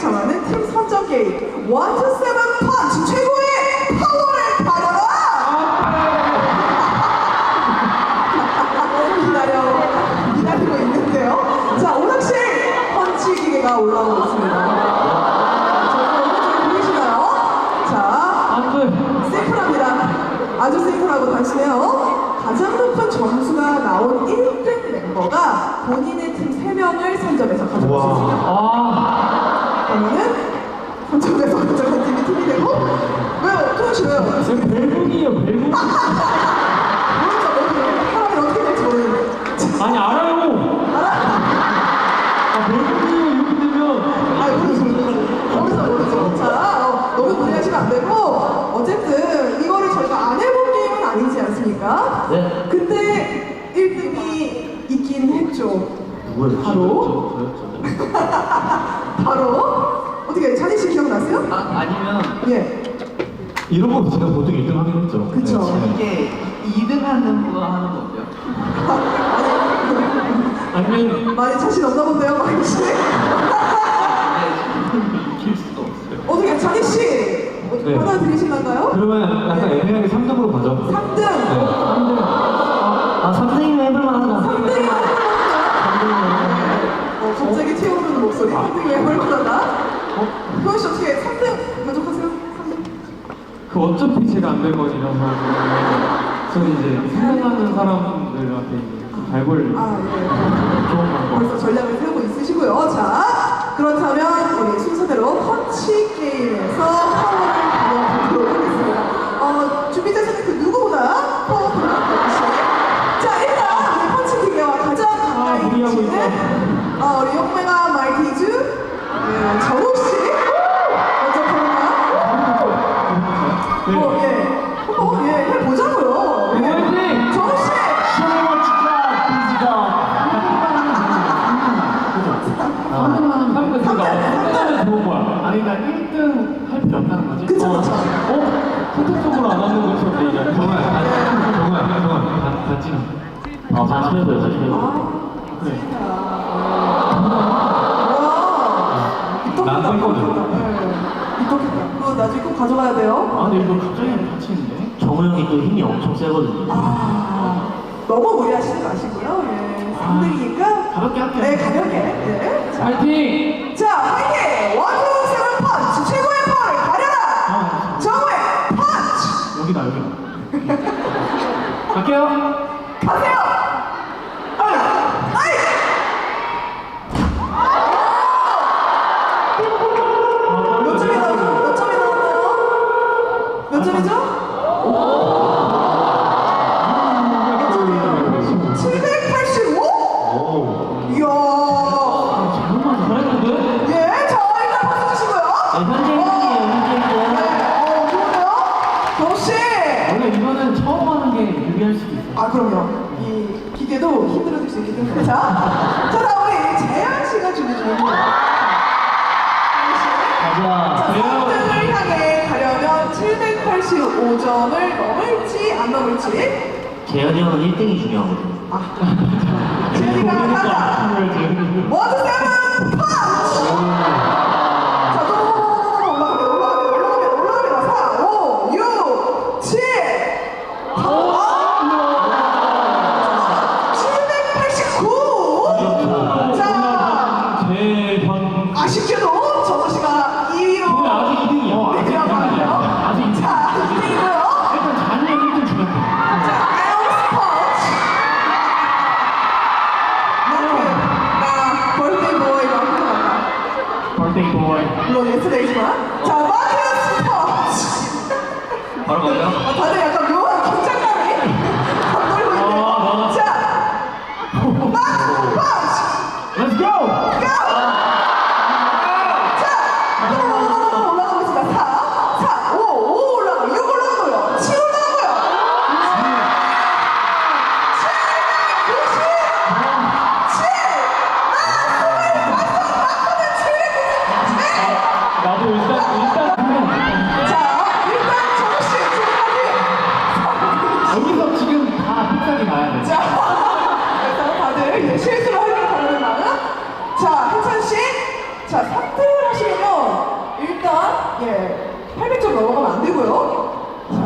정하는 팀 선정 게임 원투 세븐 펀치 최고의 파워를 받아라! 기다려 기다리고 있는데요. 자 오락실 펀치 기계가 올라오고 있습니다. 아주 심플하고 단순해요. 가장 높은 점수가 나온 1등 멤버가 본인의 팀 3명을 선점해서 가져갈 수 있습니다. 선점해서 가져간 팀이 팀이 되고 왜요? 토요 씨 왜요? 지금 벨붕이에요 벨붕 모르죠? 모르죠? 사람이 어떻게 될지 모르는데 아니 알아요 알아? 아 벨붕이에요 이렇게 되면 아 모르죠 모르죠 모르죠 자 어, 너무 무리하시면 안 되고 어쨌든 이거를 저희가 안 해본 게임은 아니지 않습니까? 네 근데 1등이 있긴 했죠 누구예요? 바로? 저요? 바로 어떻게 찬희 씨 기억나세요? 아, 아니면 예 이런 거 제가 보통 1등 하긴 했죠 그쵸. 네. 이게 2등 하는 거 하는 거 어때요? 아니면 많이 자신 없나 본데요 마이 씨 네, 이길 수가 없어요. 어떻게 찬희 씨 어떻게 네. 받아들이시나요? 그러면 약간 애매하게 3등으로 가죠 3등 네 3등 아 3등이면 해볼만하다 3등이 어, 갑자기 튀어오르는 목소리 3등이 왜 얼마나 효연 씨 어떻게 3등 만족하세요? 3등 그 어차피 제가 안 될 거니라서 저는 이제 생각나는 사람들한테 이제 그 발굴 아 예. 좋은 방법 벌써 전략을 세우고 있으시고요. 자, 그렇다면 우리 순서대로 펀치 게임에서 파워를 보여드리도록 하겠습니다. 어, 그 누구보다 파워풀한 펀치. 자, 일단 우리 펀치 기계와 가장 가까이 무리하고 계시는 어, 우리 용맹아 마이티즈 네, 정욱 씨. 그거 나중에 꼭 가져가야 돼요. 아 근데 이거 갑자기 다치는데? 정우 형이 또 힘이 엄청 세거든요. 아, 너무 무리하시지 마시고요. 예, 3등이니까. 가볍게 할게요. 네, 가볍게. 네. 자, 파이팅! 자, 화이팅! 원투 세븐 펀치! 최고의 파워를 가려라! 정우의 펀치! 여기다 여기다 갈게요! 3등을 향해 가려면 785점을 넘을지 안 넘을지. 재현이 형은 1등이 중요하거든요. 아, 재현이가 한다. 모두 세븐 펀치! 안 되고요. 자,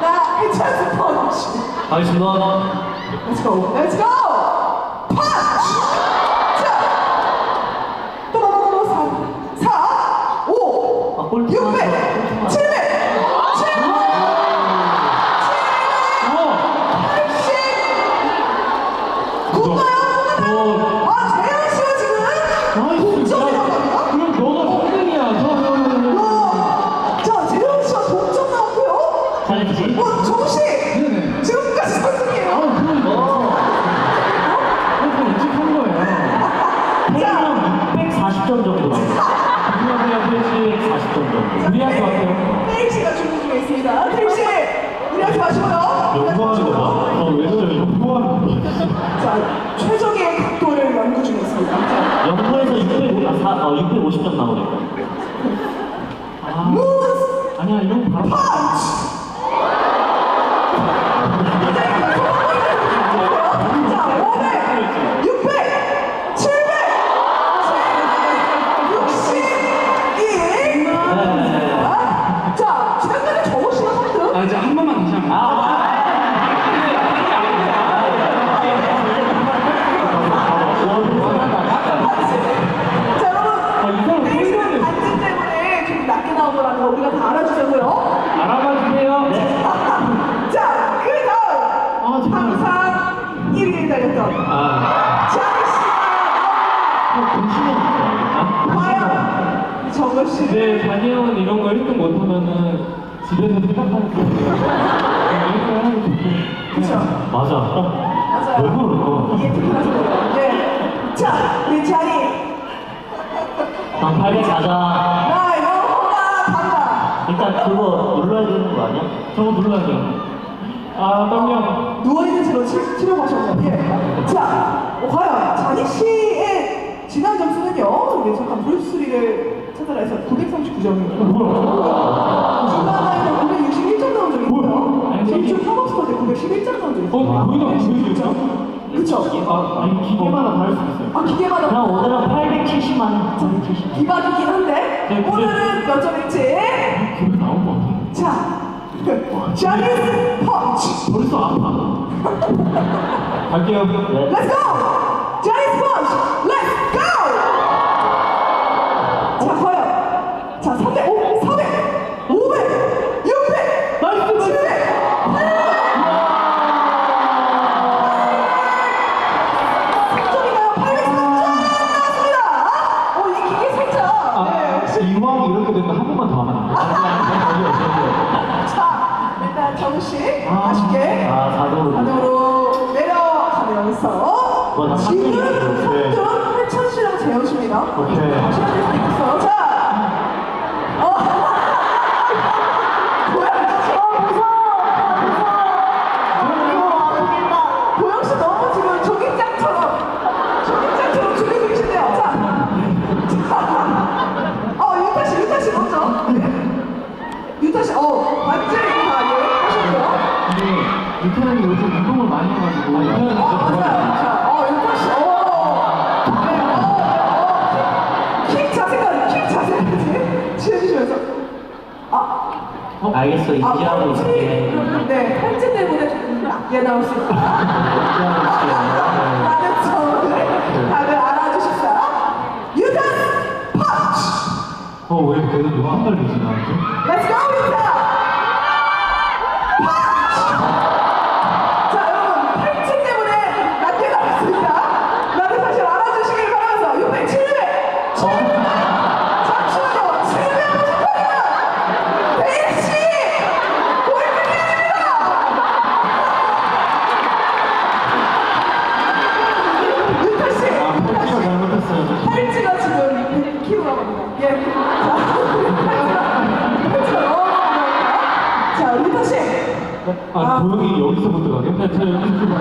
나 해찬 스 펀치. 알겠습니다. Let's go. Let's go. 아니야, 거 바로. 펀치. 자, 500, 600, 700, 761. 자, 지난달에 정우 씨가 3등. 아, 이제 한 번만 다시 한 번. 자, 여러분. 이 사람 내일 반증 때문에 좀 낮게 나온 거라는 거 우리가 다 알아주자고요. 이제 자녀는 이런 거 1등 못하면은 집에서 생각하는 거. 1등 하는 게 좋고. 그쵸? 맞아. 맞아요. 왜 그럴까? 이게 그래요. 네. 자, 우리 난800 가자. 나 영호가 간다. 일단 그거 눌러야 되는 거 아니야? 저거 눌러야 돼요. 아, 떨려. 누워있는 채로 치, 하셨네요. 예. 자, 어, 과연 잔이 씨의 지난 점수는요. 우리 잠깐 브루스리를 해서 939점이에요. 주간에는 961점 나온 적이 있고요. 전주 팝업스터 때 911점 나온 적이 있어요. 어, 거기다 961점? 그쵸? 아, 아니, 기계마다 다를 수 있어요. 아, 기계마다 그냥 오늘은 870만 870. 비박이긴 한데 네, 오늘은 몇 점일지 그게 나온 것 같아. 자 자니스 펀치 벌써 아파. 갈게요. 네. Let's go! 자니스 펀치 오케이. 시간될 수도 있겠어요. 자, 어, 고양 어, 무서워. 고영 씨 너무 지금 조깅장처럼 조깅장처럼 줄이고 계신데요. 자, 자, 어 유타 씨, 유타 씨 먼저. 네. 유타 씨, 어 반지를 다 예약하셨고요. 이게 유태현이 요즘 운동을 많이 해가지고. 아, 유태현은 알겠어. 아, 인지하고 있을게. 네, 팔찌 때문에 조금 낮게 나올 수 있다. 라는 점을 다들 알아주십사. 유타 펀치! 어, 왜 계속 누가 한 발로 지나왔지 네. 아, 조용히 아. 여기서부터 가게? 네, 저 여기서부터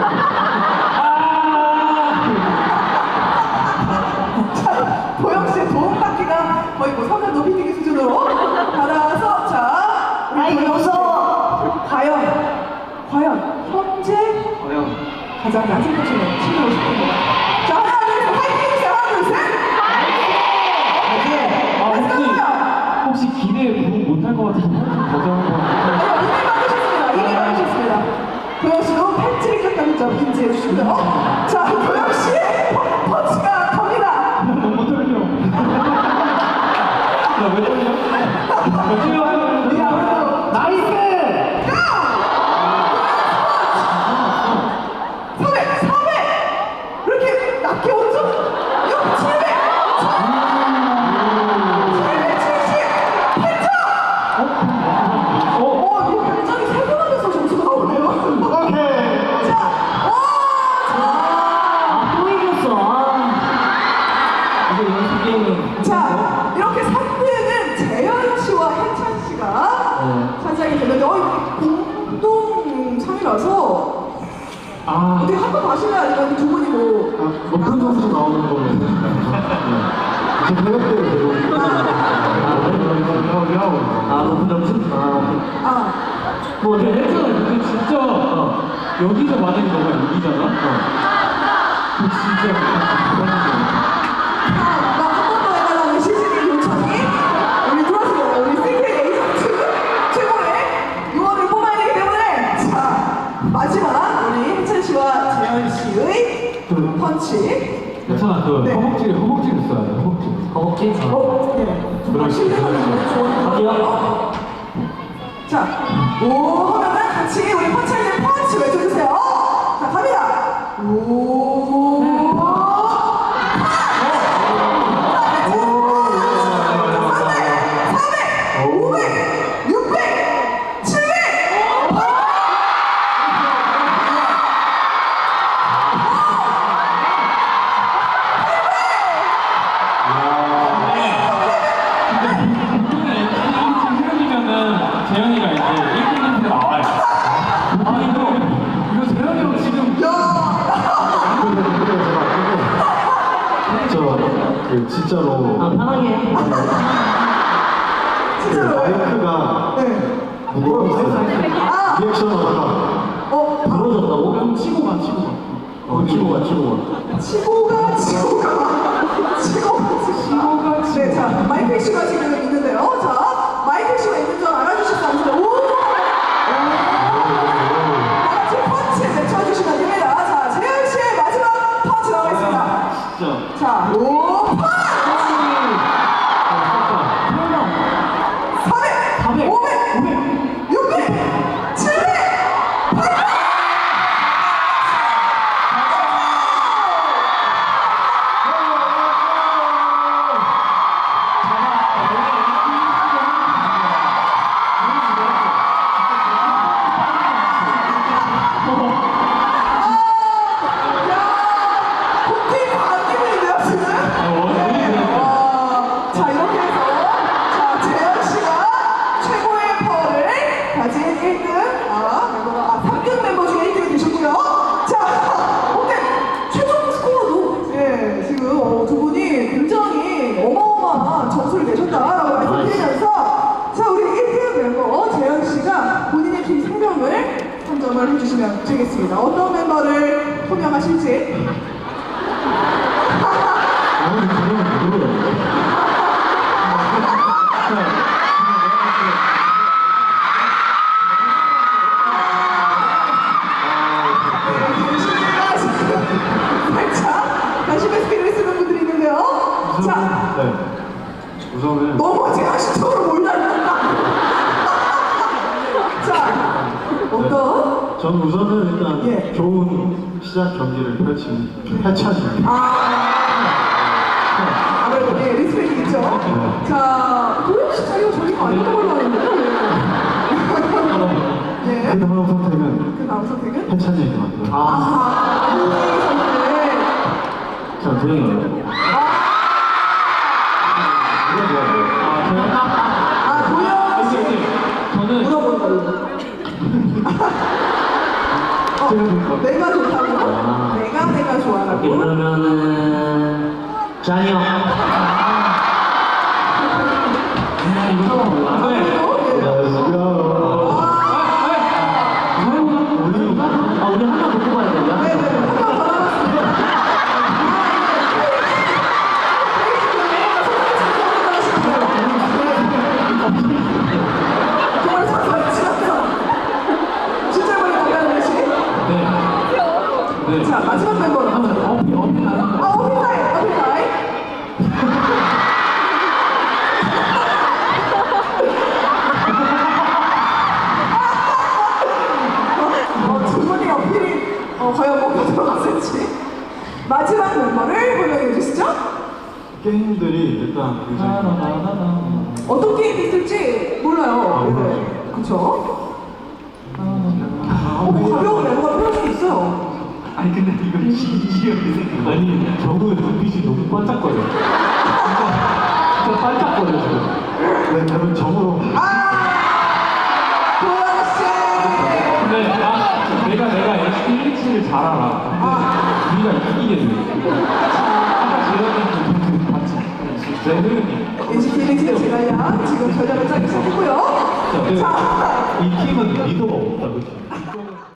자, 도영 씨의 도움받기가 거의 뭐 서면 높이뛰기 수준으로 받아서 자, 우리 아이, 도영 씨 무서워. 과연 과연 현재 과연 가장 낮은 곳으로 치고 싶은 거. 자, 하나 둘셋 파이팅 해주세요. 하나 둘 셋. 파이팅. 아, 렛츠고요. 혹시 기대 못할 것 같아서 아, 높은 점수? 아, 오케이. 아, 뭐, 근데 혜진아 근데 진짜 여기서 만약에 너가 이기잖아? 그 진짜 나한번더 해달라는 시즌이 요청이 우리 들어왔습니다. 우리 에이전트 최고의 요원을 뽑아야 되기 때문에 자 마지막 우리 혜찬 씨와 재현 씨의 펀치. 괜찮아 그 네. 허벅지를 허벅지를 써야 돼 허벅지 허벅지? 어, 네. 정말 신뢰하는 조언이 어디요? 자, 오 하면은 같이 우리 펀치할 때 펀치 외쳐주세요. 자 갑니다. 오. 진짜로 아, 편하게 해. 진짜로. 마이크가 네. 무거웠어요. 아, 리액션을 하다가 어, 아, 부러졌다고? 형 치고 가 치고 가 어, 치고 가 치고 치고가 치고가 치고가 치고가 네, 자 마이크 이슈가 지금 있는데요. 자 마이크 이슈가 있는 알아주실 수 없어요. 오, 다 같이 펀치 외쳐주시면 됩니다. 자 재현 씨의 마지막 펀치 나가겠습니다. 진짜 자, 오 선점을 해주시면 되겠습니다. 어떤 멤버를 호명하실지. 전 우선은 일단 예. 좋은 시작 경기를 펼친 해찬입니다. 아, 아무래도 예, 리스펙이 있죠. 자, 도영 씨 자리가 저기가 아니던 걸로 아는데. 예. 그 다음 선택은 그 다음 선택은? 해찬이에게 맞고요. 아하, 도영이 선택. 자, 도영이 어, 내가 좋다고? 아. 내가 내가? 오케이, 그러면은, 잔이 형. 이거 아, 안 돼. Let's go. 네. 자, 마지막 멤버로. 아, 어피, 어피 나는 아, 어필 나이, 어필 나이. 어, 두 분의 어, 어, 어필이 어, 과연 뭐가 들어갔을지. 마지막 멤버를 설명해 주시죠. 게임들이 일단 굉장히. 어떤 게임이 있을지 몰라요. 아, 네. 그쵸? 아니 근데 이거 진지하게 아니 저거의 눈빛이 너무 반짝거려 진짜 진짜 반짝거려 지금 네, 점으로 도영 씨! 근데 나 내가 내가 NCT127을 잘 알아. 근데 우리가 이기겠네. 아까 제가 같이 내 흐름이. NCT 127 제가야 지금 전략을 짜기 시작했고요. 자, 이 팀은 리더가 없다 그치?